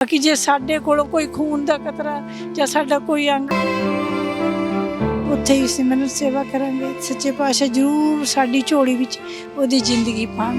ਕਿ ਜੇ ਸਾਡੇ ਕੋਲ ਕੋਈ ਖੂਨ ਦਾ ਕਤਰਾ ਜਾਂ ਸਾਡਾ ਕੋਈ ਅੰਗ, ਉੱਥੇ ਹੀ ਸਿਮਰਨ ਸੇਵਾ ਕਰਾਂਗੇ। ਸੱਚੇ ਪਾਤਸ਼ਾਹ ਜਰੂਰ ਸਾਡੀ ਝੋਲੀ ਵਿੱਚ ਉਹਦੀ ਜ਼ਿੰਦਗੀ ਪਾਉਣ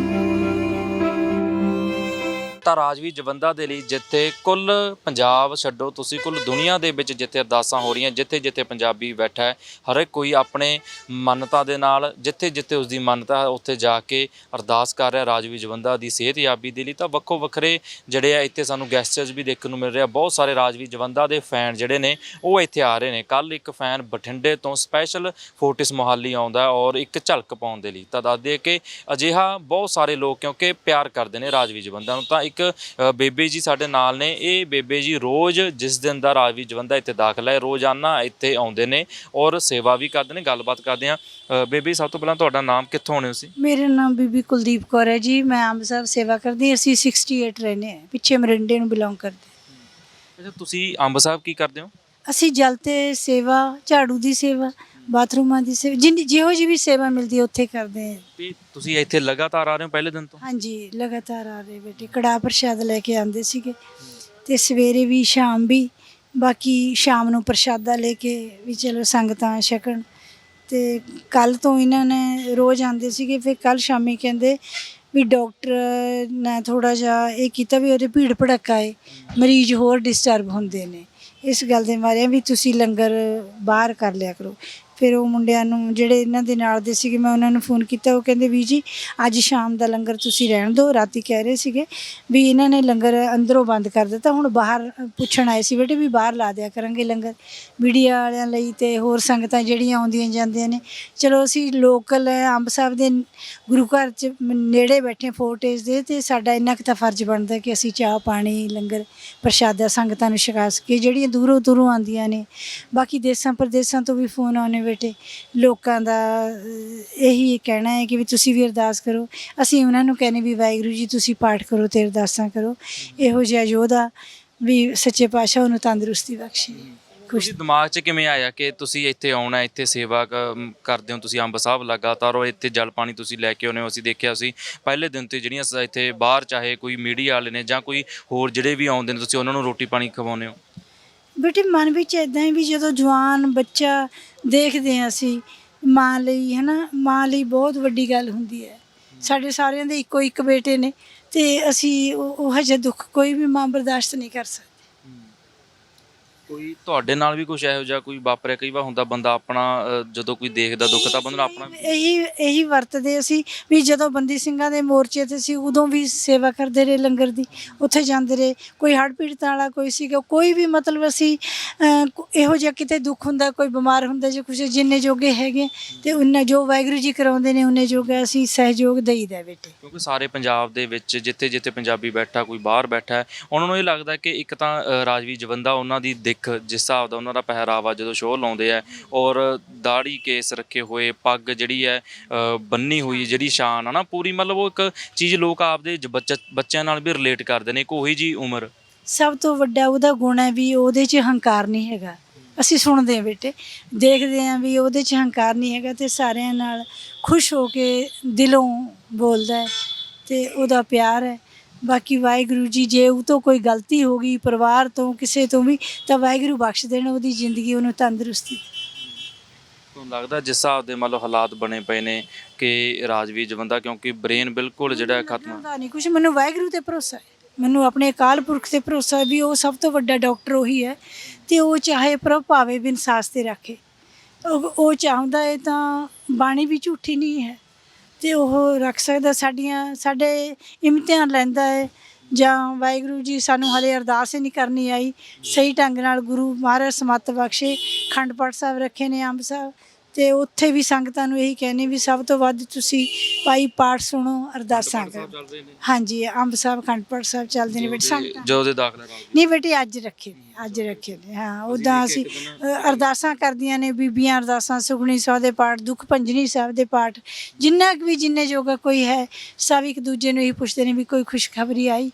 ਤਾਂ ਰਾਜਵੀ ਜਵੰਦਾ ਦੇ ਲਈ ਜਿੱਥੇ ਕੁੱਲ ਪੰਜਾਬ ਛੱਡੋ, ਤੁਸੀਂ ਕੁੱਲ ਦੁਨੀਆ ਦੇ ਵਿੱਚ ਜਿੱਥੇ ਅਰਦਾਸਾਂ ਹੋ ਰਹੀਆਂ, ਜਿੱਥੇ ਜਿੱਥੇ ਪੰਜਾਬੀ ਬੈਠਾ ਹੈ, ਹਰ ਇੱਕ ਕੋਈ ਆਪਣੇ ਮੰਨਤਾ ਦੇ ਨਾਲ, ਜਿੱਥੇ ਜਿੱਥੇ ਉਸ ਦੀ ਮੰਨਤਾ ਹੈ, ਉੱਥੇ ਜਾ ਕੇ ਅਰਦਾਸ ਕਰ ਰਿਹਾ ਰਾਜਵੀ ਜਵੰਦਾ ਦੀ ਸਿਹਤਯਾਬੀ ਦੇ ਲਈ। ਤਾਂ ਵੱਖੋ ਵੱਖਰੇ ਜਿਹੜੇ ਆ, ਇੱਥੇ ਸਾਨੂੰ ਗੈਸਟਰਸ ਵੀ ਦੇਖਣ ਨੂੰ ਮਿਲ ਰਿਹਾ, ਬਹੁਤ ਸਾਰੇ ਰਾਜਵੀ ਜਵੰਦਾ ਦੇ ਫੈਨ ਜਿਹੜੇ ਨੇ, ਉਹ ਇੱਥੇ ਆ ਰਹੇ ਨੇ। ਕੱਲ ਇੱਕ ਫੈਨ ਬਠਿੰਡੇ ਤੋਂ ਸਪੈਸ਼ਲ ਫੋਰਟਿਸ ਮੋਹਾਲੀ ਆਉਂਦਾ ਔਰ ਇੱਕ ਝਲਕ ਪਾਉਣ ਦੇ ਲਈ। ਤਾਂ ਦੱਸ ਦਈਏ ਕਿ ਅਜਿਹਾ ਬਹੁਤ ਸਾਰੇ ਲੋਕ ਕਿਉਂਕਿ ਪਿਆਰ ਕਰਦੇ ਨੇ ਰਾਜਵੀ ਜਵੰਦਾ ਨੂੰ। ਤਾਂ ਇੱਕ ਬੇਬੇ ਜੀ ਸਾਡੇ ਨਾਲ ਨੇ। ਇਹ ਬੇਬੇ ਜੀ ਰੋਜ਼ ਜਿਸ ਦਿਨ ਦਾ ਰਾਜਵੀ ਜਵੰਦਾ ਇੱਥੇ ਦਾਖਲ ਹੈ ਰੋਜ਼ਾਨਾ ਇੱਥੇ ਆਉਂਦੇ ਨੇ ਔਰ ਸੇਵਾ ਵੀ ਕਰਦੇ ਨੇ ਗੱਲਬਾਤ ਕਰਦੇ ਆ। ਬੇਬੇ ਸਭ ਤੋਂ ਪਹਿਲਾਂ ਤੁਹਾਡਾ ਨਾਮ ਕਿੱਥੋਂ ਆਉਣੇ ਸੀ ਮੇਰਾ ਨਾਮ ਬੀਬੀ ਕੁਲਦੀਪ ਕੌਰ ਹੈ ਜੀ। ਮੈਂ ਅੰਬ ਸਾਹਿਬ ਸੇਵਾ ਕਰਦੀ। ਅਸੀਂ 68 ਰਹਿੰਦੇ ਹਾਂ। ਪਿੱਛੇ ਮਰਿੰਡੇ ਨੂੰ ਬਿਲੋਂਗ ਕਰਦੇ ਅੱਛਾ ਤੁਸੀਂ ਅੰਬ ਸਾਹਿਬ ਕੀ ਕਰਦੇ ਹੋ? ਅਸੀਂ ਜਲ ਤੇ ਸੇਵਾ ਝਾੜੂ ਦੀ ਸੇਵਾ ਬਾਥਰੂਮਾਂ ਦੀ ਸੇਵਾ ਜਿੰਨੀ ਜਿਹੋ ਜਿਹੀ ਵੀ ਸੇਵਾ ਮਿਲਦੀ ਹੈ ਉੱਥੇ ਕਰਦੇ ਹਾਂ ਤੇ ਤੁਸੀਂ ਇੱਥੇ ਲਗਾਤਾਰ ਆ ਰਹੇ ਹੋ ਪਹਿਲੇ ਦਿਨ ਤੋਂ? ਹਾਂਜੀ ਲਗਾਤਾਰ ਆ ਰਹੇ ਬੇਟੇ। ਕੜਾ ਪ੍ਰਸ਼ਾਦ ਲੈ ਕੇ ਆਉਂਦੇ ਸੀਗੇ ਤੇ ਸਵੇਰੇ ਵੀ ਸ਼ਾਮ ਵੀ। ਬਾਕੀ ਸ਼ਾਮ ਨੂੰ ਪ੍ਰਸ਼ਾਦਾ ਲੈ ਕੇ ਵੀ ਚਲੋ ਸੰਗਤਾਂ ਛਕਣ। ਤੇ ਕੱਲ ਤੋਂ ਇਹਨਾਂ ਨੇ ਰੋਜ਼ ਆਉਂਦੇ ਸੀਗੇ ਫਿਰ ਕੱਲ ਸ਼ਾਮੀ ਕਹਿੰਦੇ ਵੀ ਡਾਕਟਰ ਨੇ ਥੋੜਾ ਜਿਹਾ ਇਹ ਕੀਤਾ ਵੀ ਉਹਦੇ ਭੀੜ ਭੜੱਕਾ ਹੈ ਮਰੀਜ਼ ਹੋਰ ਡਿਸਟਰਬ ਹੁੰਦੇ ਨੇ। ਇਸ ਗੱਲ ਦੇ ਮਾਰੇ ਵੀ ਤੁਸੀਂ ਲੰਗਰ ਬਾਹਰ ਕਰ ਲਿਆ ਕਰੋ। ਫਿਰ ਉਹ ਮੁੰਡਿਆਂ ਨੂੰ, ਜਿਹੜੇ ਇਹਨਾਂ ਦੇ ਨਾਲ ਦੇ ਸੀਗੇ, ਮੈਂ ਉਹਨਾਂ ਨੂੰ ਫੋਨ ਕੀਤਾ, ਉਹ ਕਹਿੰਦੇ ਵੀ ਜੀ, ਅੱਜ ਸ਼ਾਮ ਦਾ ਲੰਗਰ ਤੁਸੀਂ ਰਹਿਣ ਦਿਓ। ਰਾਤੀ ਕਹਿ ਰਹੇ ਸੀਗੇ ਵੀ ਇਹਨਾਂ ਨੇ ਲੰਗਰ ਅੰਦਰੋਂ ਬੰਦ ਕਰ ਦਿੱਤਾ। ਹੁਣ ਬਾਹਰ ਪੁੱਛਣ ਆਏ ਸੀ, ਬੇਟੇ, ਵੀ ਬਾਹਰ ਲਾ ਦਿਆ ਕਰਾਂਗੇ ਲੰਗਰ। ਮੀਡੀਆ ਵਾਲਿਆਂ ਲਈ ਤੇ ਹੋਰ ਸੰਗਤਾਂ ਜਿਹੜੀਆਂ ਆਉਂਦੀਆਂ ਜਾਂਦੀਆਂ ਨੇ। ਚਲੋ, ਅਸੀਂ ਲੋਕਲ ਅੰਬ ਸਾਹਿਬ ਦੇ ਗੁਰੂ ਘਰ ਚ ਨੇੜੇ ਬੈਠੇ ਫੋਰਟੇਜ ਦੇ, ਤੇ ਸਾਡਾ ਇੰਨਾ ਕੁ ਤਾਂ ਫਰਜ਼ ਬਣਦਾ ਕਿ ਅਸੀਂ ਚਾਹ, ਪਾਣੀ, ਲੰਗਰ, ਪ੍ਰਸ਼ਾਦਾ ਸੰਗਤਾਂ ਨੂੰ ਛਕਾ ਸਕੀਏ, ਜਿਹੜੀਆਂ ਦੂਰੋਂ ਦੂਰੋਂ ਆਉਂਦੀਆਂ ਨੇ। ਬਾਕੀ ਦੇਸਾਂ ਪ੍ਰਦੇਸਾਂ ਤੋਂ ਵੀ ਫੋਨ ਆਉਣੇ ਬੇਟੇ। ਲੋਕਾਂ ਦਾ ਅਹ, ਇਹੀ ਕਹਿਣਾ ਹੈ ਕਿ ਵੀ ਤੁਸੀਂ ਵੀ ਅਰਦਾਸ ਕਰੋ। ਅਸੀਂ ਉਹਨਾਂ ਨੂੰ ਕਹਿੰਦੇ ਵੀ ਵਾਹਿਗੁਰੂ ਜੀ ਤੁਸੀਂ ਪਾਠ ਕਰੋ ਤੇ ਅਰਦਾਸਾਂ ਕਰੋ। ਇਹੋ ਜਿਹਾ ਯੋਧਾ ਵੀ ਸੱਚੇ ਪਾਤਸ਼ਾਹ ਉਹਨੂੰ ਤੰਦਰੁਸਤੀ ਬਖਸ਼ੇ। ਖੁਸ਼ ਤੁਸੀਂ ਦਿਮਾਗ 'ਚ ਕਿਵੇਂ ਆਇਆ ਕਿ ਤੁਸੀਂ ਇੱਥੇ ਆਉਣਾ ਇੱਥੇ ਸੇਵਾ ਕ- ਕਰਦੇ ਹੋ? ਤੁਸੀਂ ਅੰਬ ਸਾਹਿਬ ਲਗਾਤਾਰ ਉਹ ਇੱਥੇ ਜਲ ਪਾਣੀ ਤੁਸੀਂ ਲੈ ਕੇ ਆਉਂਦੇ ਹੋ? ਅਸੀਂ ਦੇਖਿਆ ਸੀ ਪਹਿਲੇ ਦਿਨ ਤੇ ਜਿਹੜੀਆਂ ਸ- ਇੱਥੇ ਬਾਹਰ ਚਾਹੇ ਕੋਈ ਮੀਡੀਆ ਵਾਲੇ ਨੇ ਜਾਂ ਕੋਈ ਹੋਰ ਜਿਹੜੇ ਵੀ ਆਉਂਦੇ ਨੇ ਤੁਸੀਂ ਉਹਨਾਂ ਨੂੰ ਰੋਟੀ ਪਾਣੀ ਖਵਾਉਂਦੇ ਹੋ? ਬੇਟੇ ਮਨ ਵਿੱਚ ਇਦਾਂ ਹੀ ਵੀ ਜਦੋਂ ਜਵਾਨ ਬੱਚਾ ਦੇਖਦੇ ਹਾਂ ਅਸੀਂ, ਮਾਂ ਲਈ, ਹਨਾ, ਮਾਂ ਲਈ ਬਹੁਤ ਵੱਡੀ ਗੱਲ ਹੁੰਦੀ ਹੈ। ਸਾਡੇ ਸਾਰਿਆਂ ਦੇ ਇੱਕੋ ਇੱਕ ਬੇਟੇ ਨੇ ਤੇ ਅਸੀਂ ਉਹ ਉਹ ਹਜੇ ਦੁੱਖ ਕੋਈ ਵੀ ਮਾਂ ਬਰਦਾਸ਼ਤ ਨਹੀਂ ਕਰ ਸਕਦੀ। ਕੋਈ ਤੁਹਾਡੇ ਨਾਲ ਵੀ ਕੁਝ ਇਹੋ ਜਿਹਾ ਕੋਈ ਵਾਪਰਿਆ? ਕਈ ਵਾਰ ਹੁੰਦਾ ਬੰਦਾ ਆਪਣਾ ਅ, ਜਦੋਂ ਕੋਈ ਦੇਖਦਾ ਦੁੱਖ ਤਾਂ ਬੰਦਾ ਨੂੰ ਆਪਣਾ ਇਹੀ ਇਹੀ ਵਰਤਦੇ ਅਸੀਂ ਵੀ ਜਦੋਂ ਬੰਦੀ ਸਿੰਘਾਂ ਦੇ ਮੋਰਚੇ ਤੇ ਸੀ ਉਦੋਂ ਵੀ ਸੇਵਾ ਕਰਦੇ ਰਹੇ ਲੰਗਰ ਦੀ ਉੱਥੇ ਜਾਂਦੇ ਰਹੇ। ਕੋਈ ਹੜ੍ਹ ਪੀੜਤਾਂ ਵਾਲਾ ਕੋਈ ਸੀਗਾ ਕੋਈ ਵੀ ਮਤਲਬ ਅਸੀਂ ਅਹ, ਕੋ- ਇਹੋ ਜਿਹਾ ਕਿਤੇ ਦੁੱਖ ਹੁੰਦਾ ਕੋਈ ਬਿਮਾਰ ਹੁੰਦਾ ਜੇ ਕੁਝ ਜਿੰਨੇ ਜੋਗੇ ਹੈਗੇ ਤੇ ਉਹਨਾਂ ਜੋ ਵਾਹਿਗੁਰੂ ਜੀ ਕਰਾਉਂਦੇ ਨੇ ਉਹਨੇ ਜੋਗਾ ਅਸੀਂ ਸਹਿਯੋਗ ਦੇਈਦਾ ਬੇਟੇ। ਕਿਉਂਕਿ ਸਾਰੇ ਪੰਜਾਬ ਦੇ ਵਿੱਚ ਜਿੱਥੇ ਜਿੱਥੇ ਪੰਜਾਬੀ ਬੈਠਾ ਕੋਈ ਬਾਹਰ ਬੈਠਾ ਹੈ ਉਹਨਾਂ ਨੂੰ ਇਹ ਲੱਗਦਾ ਕਿ ਇੱਕ ਤਾਂ ਅ, ਰਾਜਵੀ ਜਵੰਦਾ ਉਹਨਾਂ ਦੀ ਦਿੱਖ ਜਿਸ ਹਿਸਾਬ ਦਾ ਉਹਨਾਂ ਦਾ ਪਹਿਰਾਵਾ ਜਦੋਂ ਸ਼ੋਅ ਲਾਉਂਦੇ ਆ ਔਰ ਦਾੜੀ ਕੇਸ ਰੱਖੇ ਹੋਏ ਪੱਗ ਜਿਹੜੀ ਹੈ ਅ, ਬੰਨੀ ਹੋਈ ਜਿਹੜੀ ਸ਼ਾਨ ਹੈ ਨਾ ਪੂਰੀ ਮਤਲਬ ਉਹ ਇੱਕ ਚੀਜ਼ ਲੋਕ ਆਪਦੇ ਜ- ਬੱਚਾ- ਬੱਚਿਆਂ ਨਾਲ ਵੀ ਰਿਲੇਟ ਕਰਦੇ ਨੇ ਇੱਕ ਉਹੀ ਜੀ ਉਮਰ। ਸਭ ਤੋਂ ਵੱਡਾ ਉਹਦਾ ਗੁਣ ਹੈ ਵੀ ਉਹਦੇ 'ਚ ਹੰਕਾਰ ਨਹੀਂ ਹੈਗਾ। ਅਸੀਂ ਸੁਣਦੇ ਹਾਂ ਬੇਟੇ ਦੇਖਦੇ ਹਾਂ ਵੀ ਉਹਦੇ 'ਚ ਹੰਕਾਰ ਨਹੀਂ ਹੈਗਾ ਤੇ ਸਾਰਿਆਂ ਨਾਲ ਖੁਸ਼ ਹੋ ਕੇ ਦਿਲੋਂ ਬੋਲਦਾ ਹੈ ਤੇ ਉਹਦਾ ਪਿਆਰ ਹੈ। ਬਾਕੀ ਵਾਹਿਗੁਰੂ ਜੀ ਜੇ ਉਹ ਤੋਂ ਕੋਈ ਗਲਤੀ ਹੋ ਗਈ ਪਰਿਵਾਰ ਤੋਂ ਕਿਸੇ ਤੋਂ ਵੀ ਤਾਂ ਵਾਹਿਗੁਰੂ ਬਖਸ਼ ਦੇਣ ਉਹਦੀ ਜ਼ਿੰਦਗੀ ਉਹਨੂੰ ਤੰਦਰੁਸਤੀ ਤੁਹਾਨੂੰ ਲੱਗਦਾ ਜਿਸ ਹਿਸਾਬ ਦੇ ਮੰਨ ਲਓ ਹਾਲਾਤ ਬਣੇ ਪਏ ਨੇ ਕਿ ਰਾਜਵੀ ਜਵੰਦਾ ਕਿਉਂਕਿ ਬ੍ਰੇਨ ਬਿਲਕੁਲ ਜਿਹੜਾ ਖਤਮ ਹੁੰਦਾ ਨਹੀਂ ਕੁਝ ਮੈਨੂੰ ਵਾਹਿਗੁਰੂ ਤੇ ਭਰੋਸਾ ਹੈ। ਮੈਨੂੰ ਆਪਣੇ ਅਕਾਲ ਪੁਰਖ ਤੇ ਭਰੋਸਾ ਹੈ ਵੀ ਉਹ ਸਭ ਤੋਂ ਵੱਡਾ ਡਾਕਟਰ ਉਹੀ ਹੈ ਤੇ ਉਹ ਚਾਹੇ ਪ੍ਰਭ ਭਾਵੇ ਬਿਨ ਸਾਸ ਤੇ ਰੱਖੇ। ਉਹ ਚਾਹੁੰਦਾ ਹੈ ਤਾਂ ਬਾਣੀ ਵੀ ਝੂਠੀ ਨਹੀਂ ਹੈ। ਤੇ ਉਹ ਰੱਖ ਸਕਦਾ ਸਾਡੀਆਂ ਸਾਡੇ ਇਮਤਿਹਾਨ ਲੈਂਦਾ ਹੈ। ਜਾਂ ਵਾਹਿਗੁਰੂ ਜੀ ਸਾਨੂੰ ਹਲੇ ਅਰਦਾਸ ਹੀ ਨਹੀਂ ਕਰਨੀ ਆਈ। ਸਹੀ ਢੰਗ ਨਾਲ ਗੁਰੂ ਮਹਾਰਾਜ ਸਮੱਤ ਬਖਸ਼ੇ ਖੰਡ ਪਾਠ ਸਾਹਿਬ ਰੱਖੇ ਨੇ ਅੰਬ ਸਾਹਿਬ। ਤੇ ਉੱਥੇ ਵੀ ਸੰਗਤਾਂ ਨੂੰ ਇਹੀ ਕਹਿੰਦੇ ਵੀ ਸਭ ਤੋਂ ਵੱਧ ਤੁਸੀਂ ਭਾਈ ਪਾਠ ਸੁਣੋ ਅਰਦਾਸਾਂ ਕਰੋ। ਹਾਂਜੀ ਅੰਬ ਸਾਹਿਬ ਖੰਡ ਪਾਠ ਸਾਹਿਬ ਚੱਲਦੇ ਨੇ ਬੇਟੇ ਸੰਗਤਾਂ ਜਦੋਂ ਦੇ ਦਾਖਲਾ ਨਹੀਂ ਬੇਟੇ ਅੱਜ ਰੱਖੇ। ਅੱਜ ਰੱਖੇ ਨੇ ਹਾਂ ਉਦਾਂ ਅਸੀਂ ਅ, ਅਰਦਾਸਾਂ ਕਰਦੀਆਂ ਨੇ ਬੀਬੀਆਂ ਅਰਦਾਸਾਂ ਸੁਖਣੀ ਸਾਹਿਬ ਦੇ ਪਾਠ ਦੁੱਖ ਭੰਜਨੀ ਸਾਹਿਬ ਦੇ ਪਾਠ ਜਿੰਨਾ ਕੁ ਵੀ ਜਿੰਨੇ ਜੋਗਾ ਕੋਈ ਹੈ ਸਭ ਇੱਕ ਦੂਜੇ ਨੂੰ ਇਹੀ ਪੁੱਛਦੇ ਨੇ ਵੀ ਕੋਈ ਖੁਸ਼ਖਬਰੀ ਆਈ।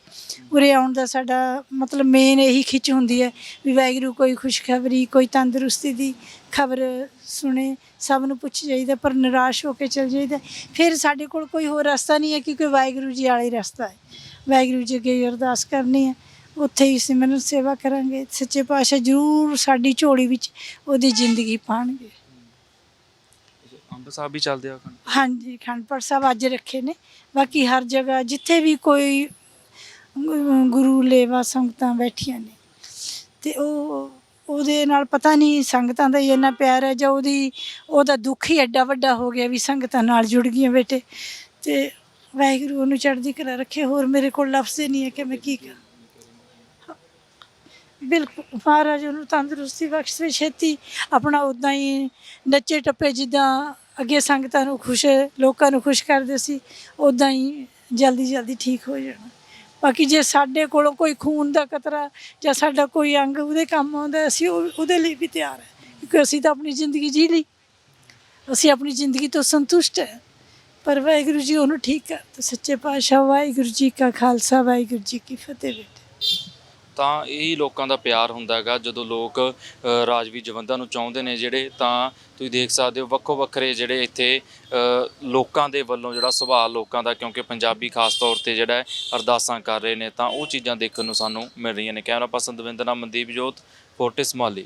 ਉਰੇ ਆਉਣ ਦਾ ਸਾਡਾ ਮਤਲਬ ਮੇਨ ਇਹੀ ਖਿੱਚ ਹੁੰਦੀ ਹੈ ਵੀ ਵਾਹਿਗੁਰੂ ਕੋਈ ਖੁਸ਼ਖਬਰੀ ਕੋਈ ਤੰਦਰੁਸਤੀ ਦੀ ਖਬਰ ਸੁਣੇ ਸਭ ਨੂੰ ਪੁੱਛ ਜਾਈਦਾ ਪਰ ਨਿਰਾਸ਼ ਹੋ ਕੇ ਚਲ ਜਾਈਦਾ। ਫਿਰ ਸਾਡੇ ਕੋਲ ਕੋਈ ਹੋਰ ਰਸਤਾ ਨਹੀਂ ਹੈ ਕਿਉਂਕਿ ਵਾਹਿਗੁਰੂ ਜੀ ਵਾਲਾ ਹੀ ਰਸਤਾ ਹੈ। ਵਾਹਿਗੁਰੂ ਜੀ ਅੱਗੇ ਅਰਦਾਸ ਕਰਨੀ ਹੈ। ਉੱਥੇ ਹੀ ਸਿਮਰਨ ਸੇਵਾ ਕਰਾਂਗੇ ਸੱਚੇ ਪਾਤਸ਼ਾਹ ਜ਼ਰੂਰ ਸਾਡੀ ਝੋਲੀ ਵਿੱਚ ਉਹਦੀ ਜ਼ਿੰਦਗੀ ਪਾਣਗੇ। ਅੰਬ ਸਾਹਿਬ ਵੀ ਚੱਲਦੇ ਆ ਅਖੰਡ ਹਾਂਜੀ ਖੰਡਪੜ ਸਾਹਿਬ ਅੱਜ ਰੱਖੇ ਨੇ। ਬਾਕੀ ਹਰ ਜਗ੍ਹਾ ਜਿੱਥੇ ਵੀ ਕੋਈ ਗੁ- ਗੁਰੂ ਲੇਵਾ ਸੰਗਤਾਂ ਬੈਠੀਆਂ ਨੇ ਤੇ ਉਹ ਉਹਦੇ ਨਾਲ ਪਤਾ ਨਹੀਂ ਸੰਗਤਾਂ ਦਾ ਹੀ ਇੰਨਾ ਪਿਆਰ ਹੈ ਜਾਂ ਉਹਦੀ ਉਹਦਾ ਦੁੱਖ ਹੀ ਐਡਾ ਵੱਡਾ ਹੋ ਗਿਆ ਵੀ ਸੰਗਤਾਂ ਨਾਲ ਜੁੜ ਗਈਆਂ ਬੇਟੇ ਤੇ ਵਾਹਿਗੁਰੂ ਉਹਨੂੰ ਚੜ੍ਹਦੀ ਕਲਾ ਰੱਖੇ ਹੋਰ ਮੇਰੇ ਕੋਲ ਲਫ਼ਜ਼ ਹੀ ਨਹੀਂ ਹੈ ਕਿ ਮੈਂ ਕੀ ਕਰਾਂ। ਬਿਲਕੁਲ, ਮਹਾਰਾਜ ਉਹਨੂੰ ਤੰਦਰੁਸਤੀ ਬਖਸ਼ੇ ਛੇਤੀ ਆਪਣਾ ਉਦਾਂ ਹੀ ਨੱਚੇ ਟੱਪੇ ਜਿੱਦਾਂ ਅੱਗੇ ਸੰਗਤਾਂ ਨੂੰ ਖੁਸ਼, ਲੋਕਾਂ ਨੂੰ ਖੁਸ਼ ਕਰਦੇ ਸੀ ਉਦਾਂ ਹੀ ਜਲਦੀ ਜਲਦੀ ਠੀਕ ਹੋ ਜਾਣਾ। ਬਾਕੀ ਜੇ ਸਾਡੇ ਕੋਲੋਂ ਕੋਈ ਖੂਨ ਦਾ ਕਤਰਾ ਜਾਂ ਸਾਡਾ ਕੋਈ ਅੰਗ ਉਹਦੇ ਕੰਮ ਆਉਂਦਾ, ਅਸੀਂ ਉਹ- ਉਹਦੇ ਲਈ ਵੀ ਤਿਆਰ ਹੈ, ਕਿਉਂਕਿ ਅਸੀਂ ਤਾਂ ਆਪਣੀ ਜ਼ਿੰਦਗੀ ਜੀ ਲਈ। ਅਸੀਂ ਆਪਣੀ ਜ਼ਿੰਦਗੀ ਤੋਂ ਸੰਤੁਸ਼ਟ ਹੈ। ਪਰ ਵਾਹਿਗੁਰੂ ਜੀ ਉਹਨੂੰ ਠੀਕ ਕਰ ਸੱਚੇ ਪਾਤਸ਼ਾਹ, ਵਾਹਿਗੁਰੂ ਜੀ ਕਾ ਖਾਲਸਾ, ਵਾਹਿਗੁਰੂ ਜੀ ਕੀ ਫਤਿਹ ਬੇਟੇ। ਤਾਂ ਇਹੀ ਲੋਕਾਂ ਦਾ ਪਿਆਰ ਹੁੰਦਾ ਹੈਗਾ। ਜਦੋਂ ਲੋਕ ਅ, ਰਾਜਵੀ ਜਵੰਦਾਂ ਨੂੰ ਚਾਹੁੰਦੇ ਨੇ ਜਿਹੜੇ ਤਾਂ ਤੁਸੀਂ ਦੇਖ ਸਕਦੇ ਹੋ ਵੱਖੋ ਵੱਖਰੇ ਜਿਹੜੇ ਇੱਥੇ ਅ, ਲੋਕਾਂ ਦੇ ਵੱਲੋਂ ਜਿਹੜਾ ਸੁਭਾਅ ਲੋਕਾਂ ਦਾ ਕਿਉਂਕਿ ਪੰਜਾਬੀ ਖਾਸ ਤੌਰ ਤੇ ਜਿਹੜਾ ਹੈ ਅਰਦਾਸਾਂ ਕਰ ਰਹੇ ਨੇ ਤਾਂ ਉਹ ਚੀਜ਼ਾਂ ਦੇਖਣ ਨੂੰ ਸਾਨੂੰ ਮਿਲ ਰਹੀਆਂ ਨੇ। ਕੈਮਰਾ ਪਰਸਨ ਦਵਿੰਦਰ ਨਾਮ ਮਨਦੀਪ ਜੋਤ ਫੋਰਟਿਸ ਮਾਲੀ